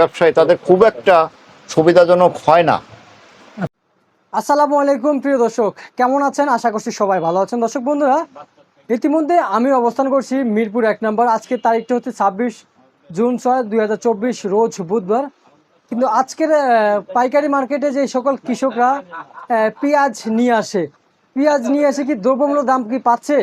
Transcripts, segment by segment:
ব্যবসায়ী, তাদের খুব একটা সুবিধাজনক হয় না। আসসালামু আলাইকুম, প্রিয় দর্শক। কেমন আছেন? আশা করছি সবাই ভালো আছেন। দর্শক বন্ধুরা, ইতিমধ্যে আমি অবস্থান করছি মিরপুর এক নম্বর। আজকের তারিখটা হচ্ছে ছাব্বিশ জুন ছয় দুই রোজ বুধবার। কিন্তু আজকের পাইকারি মার্কেটে যে সকল কৃষকরা পেঁয়াজ নিয়ে আসে, পেঁয়াজ নিয়ে এসে কি দ্রব্যমূল্য দাম কি পাচ্ছে?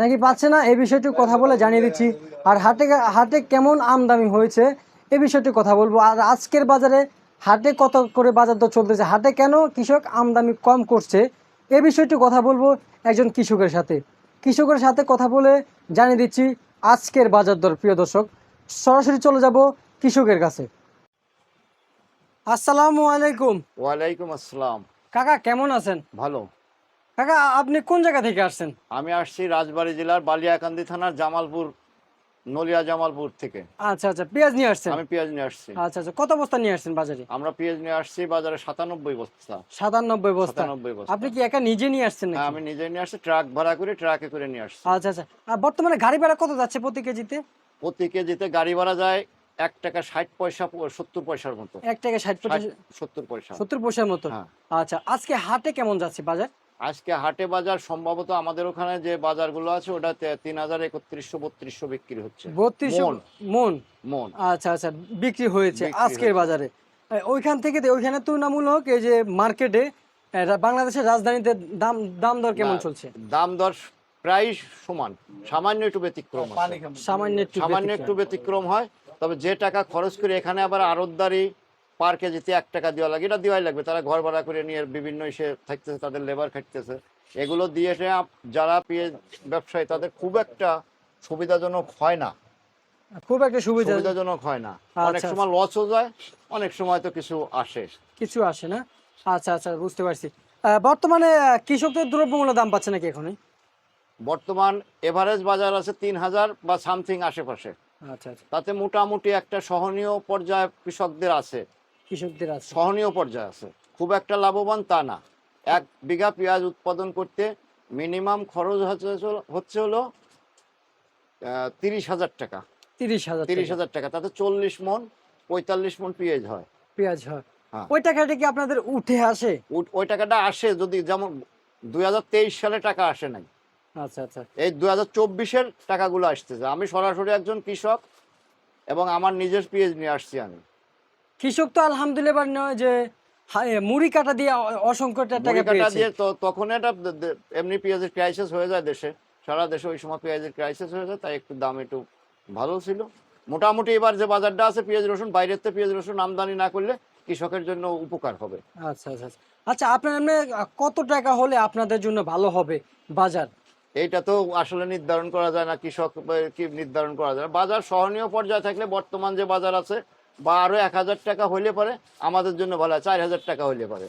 নাকি পাচ্ছে না? এই বিষয়টি কথা বলে জানিয়ে দিচ্ছি। আর হাটে হাটে কেমন আমদানি হয়েছে? এই বিষয়টি কথা বলব। আর আজকের বাজারে হাটে কত করে বাজার দর চলতেছে? হাটে কেন কৃষক আমদানি কম করছে? এ বিষয়টি কথা বলব একজন কৃষকের সাথে। কৃষকের সাথে কথা বলে জানিয়ে দিচ্ছি আজকের বাজার দর প্রিয় দর্শক। সরাসরি চলে যাব কৃষকের কাছে। আসসালামু আলাইকুম। ওয়ালাইকুম আসসালাম। কাকা কেমন আছেন? ভালো। কাকা আপনি কোন জায়গা থেকে আসছেন? আমি আসছি রাজবাড়ী জেলার বালিয়াকান্দি থানার জামালপুর নলিয়া জামালপুর থেকে। আচ্ছা আচ্ছা পেঁয়াজ নিয়ে আসছেন? আমি পেঁয়াজ নিয়ে আসছি। আচ্ছা আচ্ছা কত বস্তা নিয়ে আসছেন বাজারে? আমরা পেঁয়াজ নিয়ে আসছি বাজারে সাতানব্বই বস্তা। সাতানব্বই বস্তা? সাতানব্বই বস্তা। আপনি কি একা নিজে নিয়ে আসছেন হ্যাঁ, আমি নিজে নিয়ে আসছি ট্রাক ভাড়া করে ট্রাকে করে নিয়ে আসছি। আচ্ছা আচ্ছা আর বর্তমানে গাড়ি ভাড়া কত যাচ্ছে প্রতি কেজিতে? প্রতি কেজিতে গাড়ি ভাড়া যায় এক টাকা ষাট পয়সা সত্তর পয়সার মতো। এক টাকা ষাট ষাট, সত্তর পয়সা। সত্তর পয়সার মতো? হ্যাঁ। আচ্ছা আজকে হাটে কেমন যাচ্ছে বাজার? আজকে হাটে বাজার সম্ভবত আমাদের ওখানে যে বাজারগুলো আছে ওটা তে- তিন হাজার একত্রিশশো বত্রিশশো বিক্রি হচ্ছে। বত্রিশশো মন। মন? মন। আচ্ছা আচ্ছা বিক্রি হয়েছে আজকের বাজারে। ওইখান থেকে ওইখানে তুলনামূলক এই যে মার্কেটে রা- বাংলাদেশের রাজধানীতে দাম দাম দর কেমন চলছে? দাম দর প্রায় সমান। সামান্য একটু ব্যতিক্রম সামান্য একটু সামান্য একটু ব্যতিক্রম হয় তবে যে টাকা খরচ করে এখানে আবার আড়তদারি পার কেজিতে এক টাকা দেওয়া লাগে এটা দেওয়াই লাগবে। তারা ঘর ভাড়া করে নিয়ে বিভিন্ন ইসে থাকতেছে তাদের লেবার খাটতেছে। এগুলো দিয়ে যারা পেঁয়াজ ব্যবসায়ী তাদের খুব একটা সুবিধাজনক হয় না। খুব একটা সুবিধাজনক হয় না। অনেক আচ্ছা, সময় লসও যায় অনেক সময় তো কিছু আসে। কিছু আসে না? আচ্ছা আচ্ছা বুঝতে পারছি। বর্তমানে কৃষকদের দ্রব্যমূল্য দাম পাচ্ছে নাকি এখনই? বর্তমান এভারেজ বাজার আছে তিন হাজার বা সামথিং আশেপাশে। আচ্ছা আচ্ছা। তাতে মোটামুটি একটা সহনীয় পর্যায়ে কৃষকদের আছে। কৃষকদের আছে। সহনীয় পর্যায়ে আছে। খুব একটা লাভবান তা না। এক বিঘা পেঁয়াজ উৎপাদন করতে মিনিমাম খরচ হচ্ছে হলো তিরিশ হাজার টাকা। তিরিশ হাজার তিরিশ হাজার টাকা। তাতে চল্লিশ মন পঁয়তাল্লিশ মন পেঁয়াজ হয়। পেঁয়াজ হয়। হ্যাঁ। ওই টাকাটা কি আপনাদের উঠে আসে? ওই টাকাটা আসে যদি যেমন দুই হাজার তেইশ সালে টাকা আসে নাই। আচ্ছা আচ্ছা। এই দুই হাজার চব্বিশের টাকাগুলো আসতেছে। আমি সরাসরি একজন কৃষক এবং আমার নিজের পেঁয়াজ নিয়ে আসছি আমি। কৃষক তো আলহামদুলিল্লাহ এবার নয় যে মুড়ি কাটা দিয়ে অসংখ্য টাকা কাটা দিয়ে তো তখন এটা এমনি পেঁয়াজের ক্রাইসিস হয়ে যায় দেশে। সারা দেশে ওই সময় পেঁয়াজের ক্রাইসিস হয়ে যায় তাই একটু দাম একটু ভালো ছিল। মোটামুটি এবার যে বাজারটা আছে পেঁয়াজ রসুন বাইরের থেকে পেঁয়াজ রসুন আমদানি না করলে কৃষকের জন্য উপকার হবে। আচ্ছা আচ্ছা আচ্ছা। আচ্ছা আপনার এমনি কত টাকা হলে আপনাদের জন্য ভালো হবে বাজার? এইটা তো আসলে নির্ধারণ করা যায় না কৃষক কি নির্ধারণ করা যায় না। বাজার সহনীয় পর্যায়ে থাকলে বর্তমান যে বাজার আছে বা আরও এক হাজার টাকা হইলে পরে আমাদের জন্য ভালো হয়, চার হাজার টাকা হইলে পারে।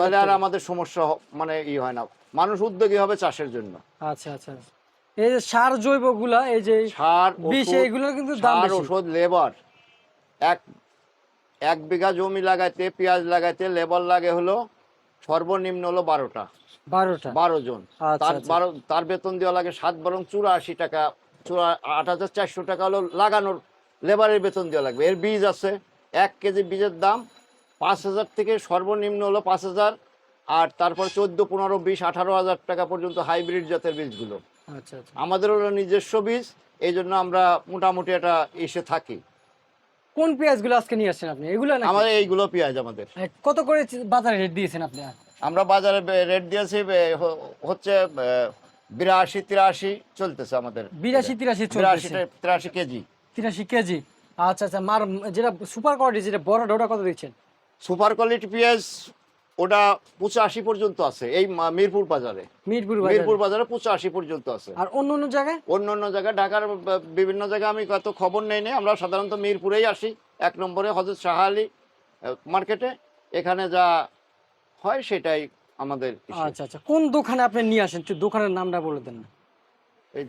তাহলে আর আমাদের সমস্যা মানে ই হয় না। মানুষ উদ্যোগী হবে চাষের জন্য। আচ্ছা আচ্ছা আচ্ছা। এই যে সার জৈবগুলা এই যে সার বিষ ওষুধ, কিন্তু দাম সার বেশি। ওষুধ লেবার। এক এক বিঘা জমি লাগাইতে পেঁয়াজ লাগাইতে লেবার লাগে হলো সর্বনিম্ন হলো বারোটা। বারোটা। বারো জন। আচ্ছা, তার আচ্ছা। বারো তার বেতন দেওয়া লাগে সাত বরং চুরাশি টাকা। চুরা আট হাজার চারশো টাকা হলো লাগানোর লেবারের বেতন দেওয়া লাগবে। এর বীজ আছে এক কেজি বীজের দাম পাঁচ হাজার থেকে সর্বনিম্ন হলো পাঁচ হাজার আর তারপর চোদ্দ পনেরো বিশ আঠারো হাজার টাকা পর্যন্ত হাইব্রিড জাতের বীজগুলো। আচ্ছা আচ্ছা। আমাদের হলো নিজস্ব বীজ এই জন্য আমরা মোটামুটি এটা এসে থাকি। কোন পেঁয়াজগুলো আজকে নিয়ে আসছেন আপনি? এগুলো? আমাদের এইগুলো পেঁয়াজ আমাদের। এ, কত করে বাজারে রেট দিয়েছেন আপনি? আমরা বাজারে রেট দিয়েছি হচ্ছে বিরাশি তিরাশি চলতেছে আমাদের। বিরাশি তিরাশি বিরাশি তিরাশি কেজি। তিরাশি কেজি। আচ্ছা আচ্ছা মার যেটা সুপার কোয়ালিটি যেটা বড়টা ওটা কত দিচ্ছেন? সুপার কোয়ালিটি পেঁয়াজ ওটা পঁচাশি পর্যন্ত আছে এই মিরপুর বাজারে। মিরপুর মিরপুর বাজারে পঁচাশি পর্যন্ত আছে। আর অন্য অন্য জায়গায়? অন্য অন্য জায়গায় ঢাকার বিভিন্ন জায়গায় আমি কত খবর নেই নেই আমরা সাধারণত মিরপুরেই আসি। এক নম্বরে হজরত শাহ আলী মার্কেটে এখানে যা হয় সেটাই আমাদের আচ্ছা আচ্ছা কোন দোকানে আপনি নিয়ে আসেন? দোকানের নামটা বলে দেন না। এই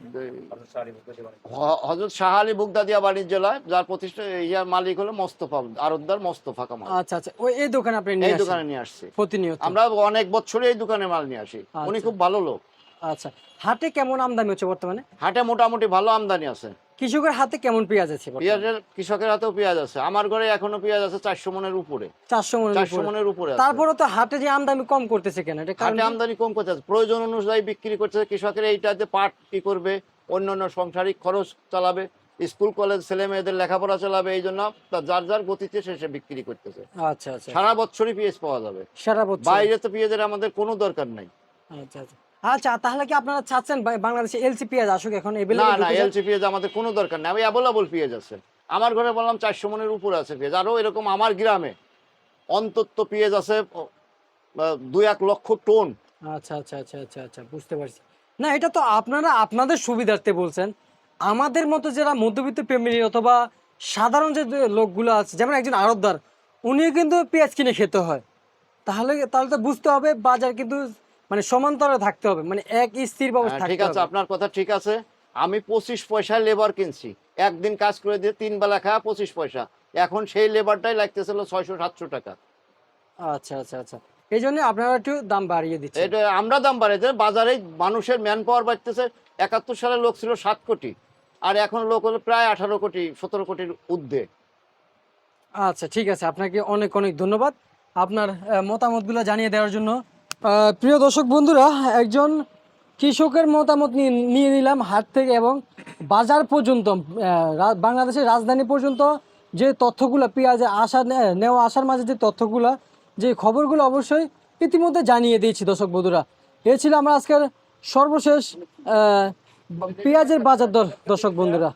হজরত শাহ আলী বুগদাদিয়া বাণিজ্যালয় যার প্রতিষ্ঠা ইয়ার মালিক হলো মোস্তফা আরবদার মোস্তফা কামাল। আচ্ছা আচ্ছা ওই এই দোকানে আপনি এই দোকানে নিয়ে আসছি। প্রতিনিয়ত। আমরা অনেক বছরে এই দোকানে মাল নিয়ে আসি। উনি আচ্ছা। খুব ভালো লোক। আচ্ছা হাটে কেমন আমদানি হচ্ছে বর্তমানে? হাটে মোটামুটি ভালো আমদানি আছে। কৃষকের হাতে কেমন পেঁয়াজ আছে পেঁয়াজের কৃষকের হাতেও পেঁয়াজ আছে। আমার ঘরে এখনও পেঁয়াজ আছে চারশো মনের উপরে। চারশো মনের চারশো মনের উপরে তারপরে তো হাটে যে আমদানি কম করতেছে কেন? এটা হাটে আমদানি কম করতে আছে। প্রয়োজন অনুযায়ী বিক্রি করছে। কৃষকের এইটাতে পাট কি করবে? অন্যান্য সংসারিক খরচ চালাবে। স্কুল কলেজ ছেলে মেয়েদের লেখাপড়া চালাবে। এই জন্য যার যার গতিতে সে সে বিক্রি করতেছে। আচ্ছা আচ্ছা। সারা বছরই পেঁয়াজ পাওয়া যাবে। সারা বছর বাইরে তো পেঁয়াজের আমাদের কোনো দরকার নাই। আচ্ছা আচ্ছা। আচ্ছা তাহলে কি আপনারা চাচ্ছেন বাংলাদেশে এলসি পেঁয়াজ আসুক এখন না না এলসি পেঁয়াজ আমাদের কোনো দরকার নেই। আমি অ্যাভেলেবল পেঁয়াজ আছে। আমার ঘরে বললাম চারশো মনের উপরে আছে পেঁয়াজ। আরও এরকম আমার গ্রামে অন্তত পেঁয়াজ আছে দুই এক লক্ষ টন। আচ্ছা আচ্ছা আচ্ছা আচ্ছা আচ্ছা বুঝতে পারছি। না এটা তো আপনারা আপনাদের সুবিধার্থে বলছেন। আমাদের মতো যারা মধ্যবিত্ত ফ্যামিলি অথবা সাধারণ যে যে লোকগুলো আছে যেমন একজন আড়তদার উনিও কিন্তু পেঁয়াজ কিনে খেতে হয়। তাহলে তাহলে তো বুঝতে হবে বাজার কিন্তু মানে সমান্তরে থাকতে হবে মানে এক স্থির হ্যাঁ, অবস্থা ঠিক আছে আপনার কথা ঠিক আছে। আমি পঁচিশ পয়সায় লেবার কিনছি। একদিন কাজ করে দিয়ে তিন বেলা খাওয়া পঁচিশ পয়সা। এখন সেই লেবারটাই লাগতেছিল ছয়শো সাতশো টাকা। আচ্ছা আচ্ছা আচ্ছা। এই জন্য আপনারা একটু দাম বাড়িয়ে দিচ্ছেন। এটা আমরা দাম বাড়াইছে বাজারে মানুষের ম্যান পাওয়ার বাড়তেছে। একাত্তর সালে লোক ছিল সাত কোটি আর এখন লোক হলো প্রায় আঠারো কোটি সতেরো কোটির ঊর্ধ্বে। আচ্ছা ঠিক আছে। আপনাকে অনেক অনেক ধন্যবাদ। আপনার মতামতগুলো জানিয়ে দেওয়ার জন্য প্রিয় দর্শক বন্ধুরা, একজন কৃষকের মতামত নিয়ে নিলাম হাট থেকে এবং বাজার পর্যন্ত বাংলাদেশের রাজধানী পর্যন্ত যে তথ্যগুলো পেঁয়াজে আসা নেওয়া আসার মাঝে যে তথ্যগুলো, যে খবরগুলো অবশ্যই ইতিমধ্যে জানিয়ে দিয়েছি দর্শক বন্ধুরা। এ ছিল আমার আজকের সর্বশেষ পেঁয়াজের বাজার দর, দর্শক বন্ধুরা।